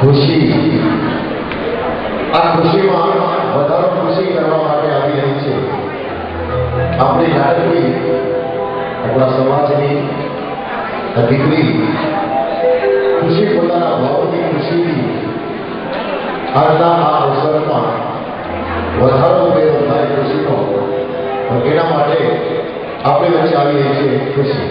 ખુશી. આ ખુશીમાં વધારો ખુશી કરવા માટે આવી રહી છે. આપણી નાટકની આપણા સમાજની દીકરી ખુશી પોતાના ભાવની ખુશીથી આજના આ અવસરમાં વધારો ઉપયોગ થાય ખુશીનો. એના માટે આપણે વચ્ચે આવી રહી છે ખુશી.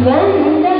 વંદન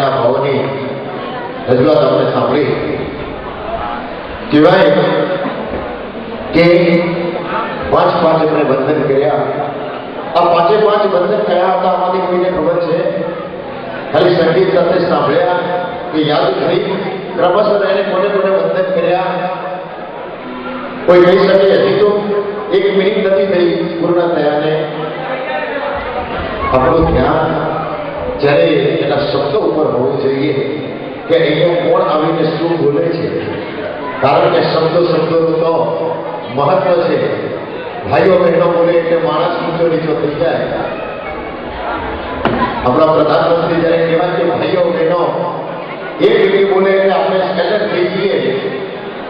સુંદર ભાવોની રજૂઆત આપણે સાંભળી. કહેવાય કે પાંચ પાંચ એમને બંધન કર્યા. આ પાંચે પાંચ બંધન કયા હતા આમાંથી કોઈને ખબર છે? ખાલી સંગીત સાથે સાંભળ્યા કે યાદ કરી? ક્રમશઃ એને કોને કોને બંધન કર્યા? કોઈ કહી શકે? હજી તો એક મિનિટ નથી થઈ પૂર્ણ થયા ને આપણું ધ્યાન જ્યારે શબ્દો ઉપર હોવું જોઈએ કે અહીંયા કોણ આવીને શું બોલે છે? કારણ કે શબ્દો શબ્દોનું મહત્વ છે. ભાઈઓ, બહેનો બોલે એટલે માણસ ઊંચો નીચો થઈ જાય. આપણા પ્રધાનમંત્રી જયારે કહેવાય કે ભાઈઓ, બહેનો એક બીજી બોલે એટલે આપણે સ્કેલર થઈ જઈએ.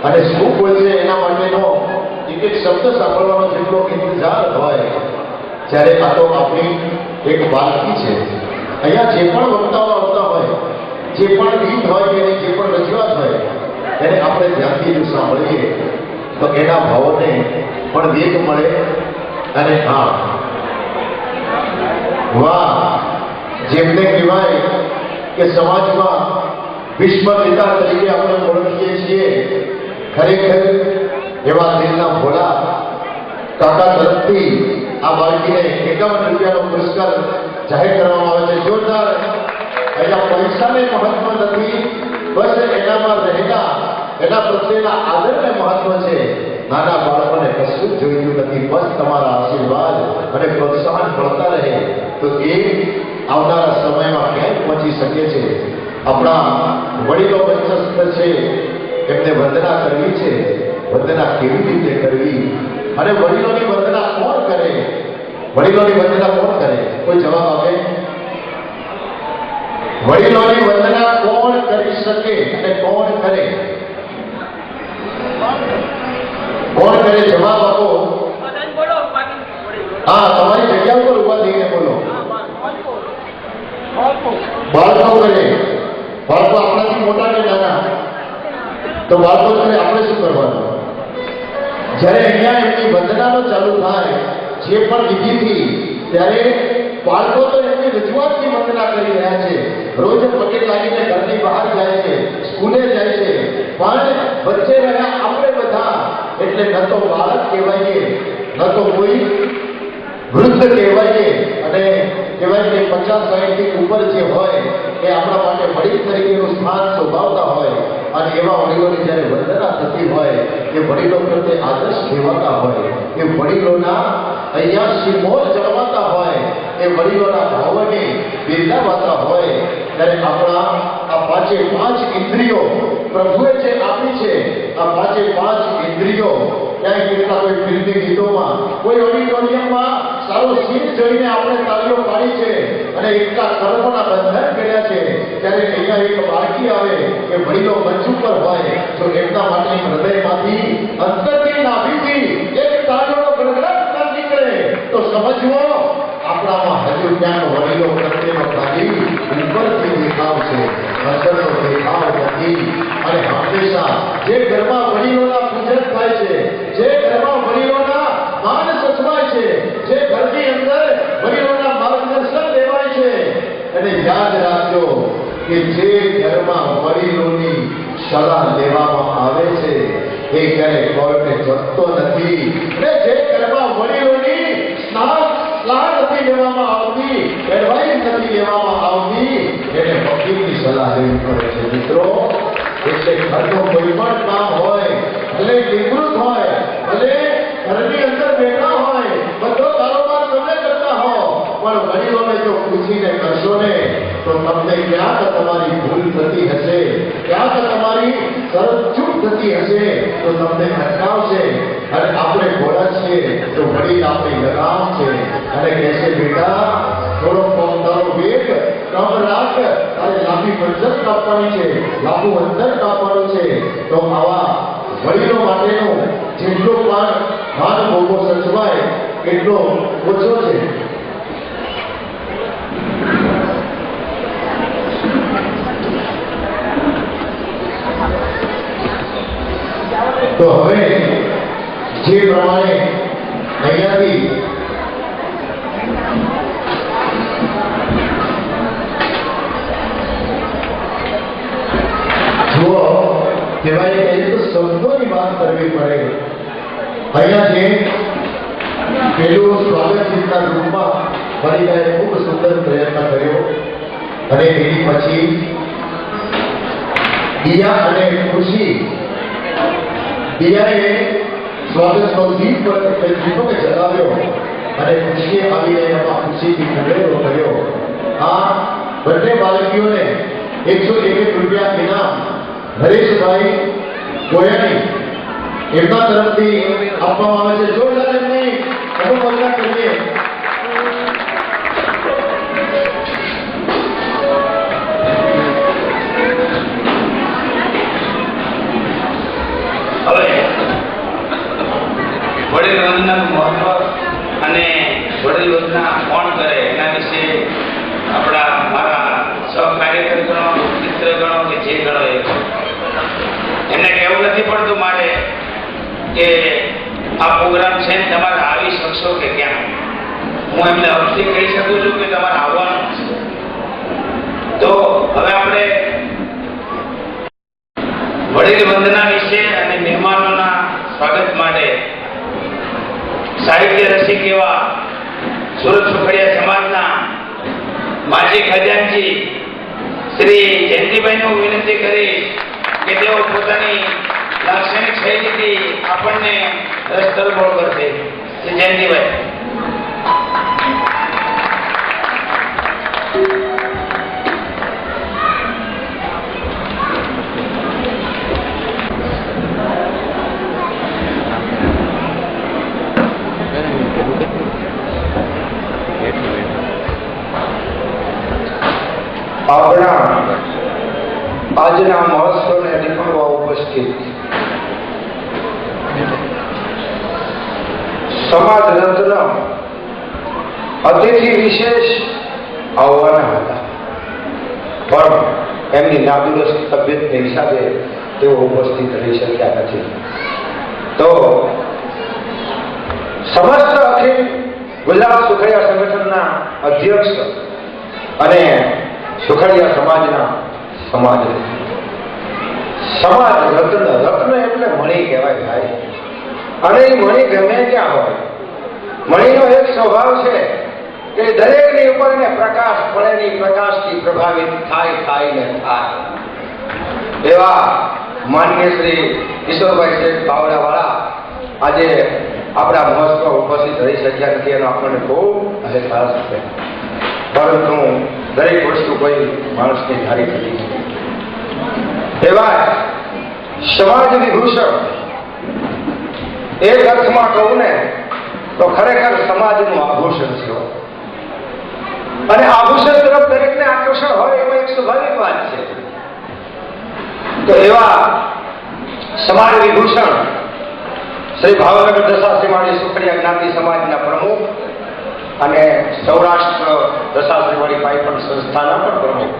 અને શું બોલશે એના માટેનો એક એક શબ્દ સાંભળવાનો જેટલો ઇંતજાર હોય જ્યારે આ તો આપણી એક બાળકી છે. અહીંયા જે પણ વક્તાઓ આવતા હોય, જે પણ ગીત હોય કે જે પણ રજૂઆત હોય, એને આપણે ધ્યાનથી જો સાંભળીએ, તો એના ભાવોને પણ વેગ મળે અને હા, વાહ, જેમને કહેવાય કે સમાજમાં વિશ્વ નેતા તરીકે આપણે ઓળખીએ છીએ, ખરેખર એવા દિલના ભોળા કાકા તરફથી આ બાળકીને એકાવન રૂપિયાનો પુરસ્કાર જાહેર કરવામાં આવે છે. જોરદાર અહીંયા પૈસાને મહત્વ નથી, બસ એનામાં રહેલા એના પ્રત્યેના આદરને મહત્વ છે. નાના બાળકોને કશું જોઈતું નથી, બસ તમારા આશીર્વાદ અને પ્રોત્સાહન મળતા રહે. તો એ આવનારા સમયમાં ક્યાંય પહોંચી શકે છે? આપણા વડીલો મંચસ્થ છે. એમને વંદના કરવી છે. વંદના કેવી રીતે કરવી? અને વડીલોની વંદના કોણ કરે? વડીલોની વંદના કોણ કરે? કોઈ જવાબ આપે? વડીલોની વંદના કોણ કરી શકે અને કોણ કરે? કોણ કરે? જવાબ આપો. હા, તમારી જગ્યા ઉપર ઊભા થઈને બોલો. બાળકો કરે. બાળકો આપણાથી મોટા કે નાના? તો બાળકો કરે આપણે શું કરવાનું? જ્યારે અહીંયા એમની વંદનાનો ચાલુ થાય જે પણ વિધિથી ત્યારે બાળકો તો એમની રજૂઆતની વંદના કરી રહ્યા છે. રોજ પગે લાગીને ઘરની બહાર જાય છે, સ્કૂલે જાય છે. પણ વચ્ચે રહ્યા આપણે બધા. એટલે ન તો બાળક કહેવાય ન તો કોઈ વૃદ્ધ કહેવાય અને કહેવાય કે પચાસ સાહીઠથી ઉપર જે હોય, એ આપણા માટે વડીલ તરીકેનું સ્થાન શોભાવતા હોય. અને એવા વડીલોની જ્યારે વંદના થતી હોય, એ વડીલો પ્રત્યે આદર્શ કહેવાતા હોય. એ વડીલોના અહીંયા શિમોર જળવાતા હોય, એ વડીલોના ભાવોને બિરદાવાતા હોય. ત્યારે આપણા આ પાંચે પાંચ ઇન્દ્રિયો, પ્રભુએ જે આપી છે, આ પાંચે પાંચ ઇન્દ્રિયો, ક્યાંય કેટલા કોઈ ફિલ્મી ગીતોમાં, કોઈ ઓડિટોરિયમમાં સારો સીટ જોઈને આપણે તાળીઓ પાડી છે અને એકતા કર્મના બંધન કર્યા છે, ત્યારે અહીંયા એક બાળકી આવે કે વડીલો મંચ ઉપર હોય અને હંમેશા જે ઘરમાં વડીલોના પૂજન થાય છે, જે ઘરમાં વડીલોના માન સચવાય છે, જે ઘરની અંદર વડીલોના માર્ગદર્શન લેવાય છે. અને યાદ રાખજો કે જે ઘરમાં વડીલોની સલાહ લેવામાં આવે છે, એ ક્યારે કોર્ટે જતો નથી. અને જે ઘરમાં વડીલોની સલાહ નથી લેવામાં આવતી, એડવાઇસ નથી લેવામાં આવતી, એને વકીલની સલાહ લેવી પડે છે મિત્રો. એટલે ઘરનો કોઈ પણ કામ હોય, ભલે નિવૃત્ત હોય, ભલે ઘરની અંદર બેઠા હોય, બધો કારોબાર તમે કરતા હો, પણ વડીલોને જો પૂછીને કરશો ને, તો તમને ક્યાંક તમારી ભૂલ થતી હશે ક્યાંક તમારી સરચૂક થતી હશે, તો તમને અટકાવશે. અને આપણે ઘોડા છીએ, તો વડીલ આપણી લગામ છે. અને કહેશે, બેટા લાંબી કાપવાની છે લાંબુ અંતર કાપવાનું છે. તો આવા વડીલો માટેનો જેટલો પણ માન ભોગો સચવાય એટલો ઓછો છે. તો હવે જે પ્રમાણે અહીંયાથી કહેવાય કે તો શબ્દોની વાત કરવી પડે. અહીંયા જે પેલું સ્વાગત ગીતના રૂપમાં વનિતાએ ખૂબ સુંદર પ્રયત્ન કર્યો. અને એની પછી દિયા અને ખુશી દિયાએ સ્વાગતનો ગીત પર દીપક જગાવ્યો અને ખુશીએ આવીને એમાં ખુશીથી ઉમેરો કર્યો. આ બંને બાળકીઓને એકસો હરેશભાઈ ગોયાણી, એમના તરફથી આપવામાં આવે છે. જોરદાર એમની અનુમોદના કરીએ. મહત્વ અને વડીલ વંદના કોણ કરે, એના વિશે આપણા મારા સહકાર્યકર ગણો મિત્ર ગણો કે જે ગણો એ કહેવું નથી પડતું મારે કે આ પ્રોગ્રામ છે તમારે આવી શકશો કે કેમ? હું એમને અવશ્ય કહી શકું છું કે તમારે આવવાનું છે. તો હવે આપણે વડીલ વંદના વિશે અને મહેમાનોના સ્વાગત માટે સાહિત્ય રસિક એવા સુરત સુખડિયા સમાજના માજી ખજાનજી શ્રી જયંતિભાઈ હું વિનંતી કરીશ કે તેઓ પોતાની લાક્ષણિક શૈલીથી આપણને રસ તરબોળ કરશે. જયંતિભાઈ અતિથિ વિશેષ આવવાના હતા. પણ એમની નાદુરસ્ત તબિયતને હિસાબે તેઓ ઉપસ્થિત રહી શક્યા નથી. તો સમસ્ત અખિલ ગુજરાત સુખડિયા સંગઠનના અધ્યક્ષ અને સુખડિયા સમાજના સમાજ સમાજ રત્ન રત્ન એટલે મણી કહેવાય ભાઈ. અને એ મણી ગમે ત્યાં હોય. મણીનો એક સ્વભાવ છે કે દરેકની ઉપર ને પ્રકાશ પડે ની પ્રકાશથી પ્રભાવિત થાય થાય ને થાય. એવા માન્ય શ્રી કિશોરભાઈ શેઠ બાવળાવાળા આજે આપણા મહોત્સવ ઉપસ્થિત રહી શક્યા નથી, એનો આપણને ખૂબ અહેસાસ છે પરંતુ દરેક વસ્તુ કોઈ માણસની ધારી નથી એવા સમાજ વિભૂષણ એક અર્થમાં કહું ને, તો ખરેખર સમાજનું આભૂષણ છે. અને આભૂષણ તરફ દરેકને આકર્ષણ હોય એમાં એક સ્વાભાવિક વાત છે. તો એવા સમાજ વિભૂષણ શ્રી ભાવનગર દશાશ્રીવાળી સુખડિયા જ્ઞાતિ સમાજના પ્રમુખ અને સૌરાષ્ટ્ર દશાશ્રીવાળી પાઈપણ સંસ્થાના પણ પ્રમુખ.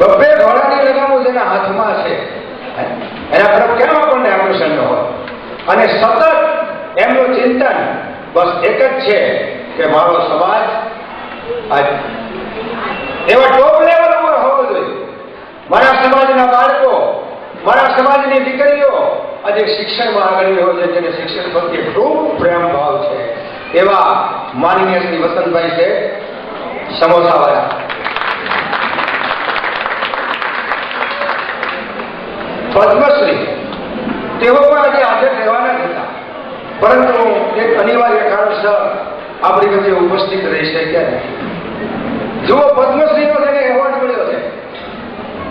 બબ્બે ઘોડાની લગામો જેના હાથમાં છે, એના તરફ કેમ આપણને આકર્ષણ ન હોય? અને સતત એમનું ચિંતન બસ એક જ છે કે મારો સમાજ એવા ટોપ લેવલ ઉપર હોવો જોઈએ. મારા સમાજના બાળકો, મારા સમાજની દીકરીઓ આજે શિક્ષણમાં આગળ હોય છે જેને શિક્ષણ પ્રત્યે ખૂબ પ્રેમ ભાવ છે. એવા માનનીય શ્રી વસંતભાઈ છે, સમોસાવાળા. પદ્મશ્રી, તેઓ પણ આજે હાજર રહેવાના હતા. પરંતુ એક અનિવાર્ય કારણસર આપણી વચ્ચે ઉપસ્થિત રહી શક્યા નથી જુઓ, પદ્મશ્રીનો તેને એવોર્ડ મળ્યો છે.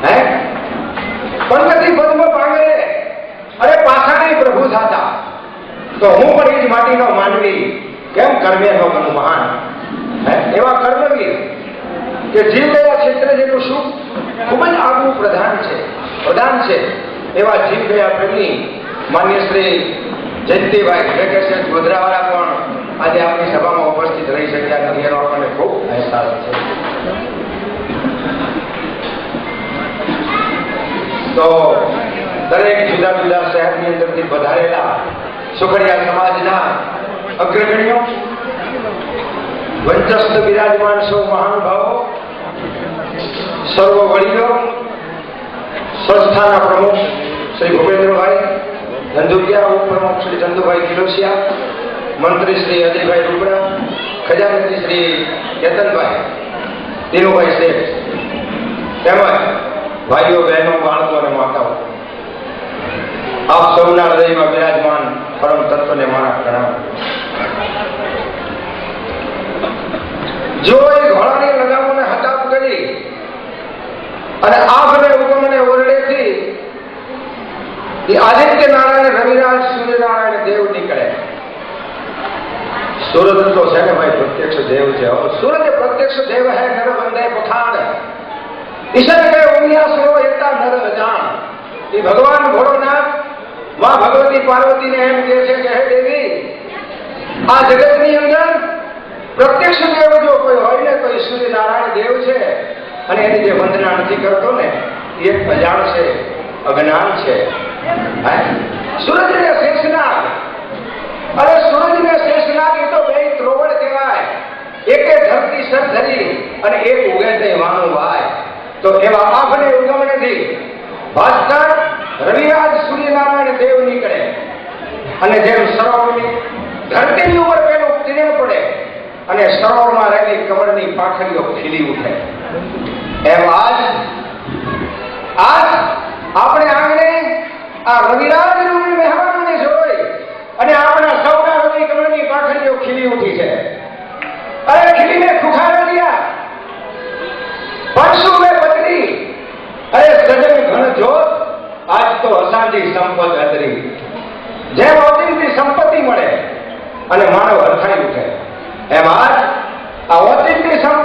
હે? પદ્મશ્રી પદ્મ પાંગરે અરે પાછાની પ્રભુ સાતા તો હું પણ એ જ માટીનો માનવી કેમ કર્મે નો બનું મહાન? હે? એવા કર્મવીર કે જીવદયા ક્ષેત્ર જેનું સુખ ખૂબ જ આગવું પ્રધાન છે પ્રધાન છે. એવા જીવ ગયા પ્રેમી માન્ય શ્રી જયંતિભાઈ, વેકેશન ગોધરાવાળા પણ આજે આપણી સભામાં ઉપસ્થિત રહી શક્યા નથી. એનો આપણને ખૂબ અહેસાસ છે. તો દરેક જુદા જુદા શહેરની અંદરથી પધારેલા સુખડિયા સમાજના અગ્રગણ્યો, વંચસ્થ બિરાજમાન સૌ મહાનુભાવો સર્વ વડીલો, સંસ્થાના પ્રમુખ શ્રી ભૂપેન્દ્રભાઈ ધંધુકિયા ઉપપ્રમુખ શ્રી ચંદુભાઈ કિલોસિયા મંત્રી શ્રી અજયભાઈ રૂપડા ખજાનચી શ્રી કેતનભાઈ દિનુભાઈ શેઠ, તેમજ ભાઈઓ, બહેનો, બાળકો અને માતાઓ. આપ સૌના હૃદયમાં બિરાજમાન પરમ તત્વને મારા પ્રણામ. જો એ ઘોડાની લગામોને હટાપ કરી અને આભને હુકમને ઓરડેથી આદિત્ય નારાયણ રવિરાજ સૂર્યનારાયણ દેવ નીકળે સૂરજ તો છે ને ભાઈ પ્રત્યક્ષ દેવ છે. હવે સૂરજ પ્રત્યક્ષ દેવ હે, નર બંદે પઠાણ. ઈશ્વર કે ઉમિયા સુરો એતા નર અજાણ એ ભગવાન ભોળોનાથ, માં ભગવતી પાર્વતીને એમ કહે છે કે, હે દેવી, આ જગતની અંદર પ્રત્યક્ષ દેવ જો કોઈ હોય ને, તો એ સૂર્યનારાયણ દેવ છે. અને એની જે વંદના નથી કરતો ને, એ એક અજાણ છે, અજ્ઞાન છે. હે? સૂરજને શેષનાગ. અરે સૂરજને શેષનાગ સર ધરી અને એક ઉગે તે વાણું વાય તો એવા આફને ઉગમ નથી. ભાસ્કર રવિરાજ સૂર્યનારાયણ દેવ નીકળે. અને જેમ સરોવરની ધરતીની ઉપર પેલું કિરણ પડે, અને સરોવરમાં રહેલી કમળની પાખડીઓ ખીલી ઉઠે. એમ આજ આજ આપણે આંગણે આ રવિરાજ મહેમાનોને જોઈ, અને આપણા સૌના હૃદય કમળની પાખડીઓ ખીલી ઉઠી છે. અરે સજન ઘન જોત, આજ તો અસાંજી સંપત અતરી. જેમ ઓચિંતી સંપત્તિ મળે, અને માનવ હરખાઈ ઉઠે એમ આજ આ ઓચિંતી સંપત્તિ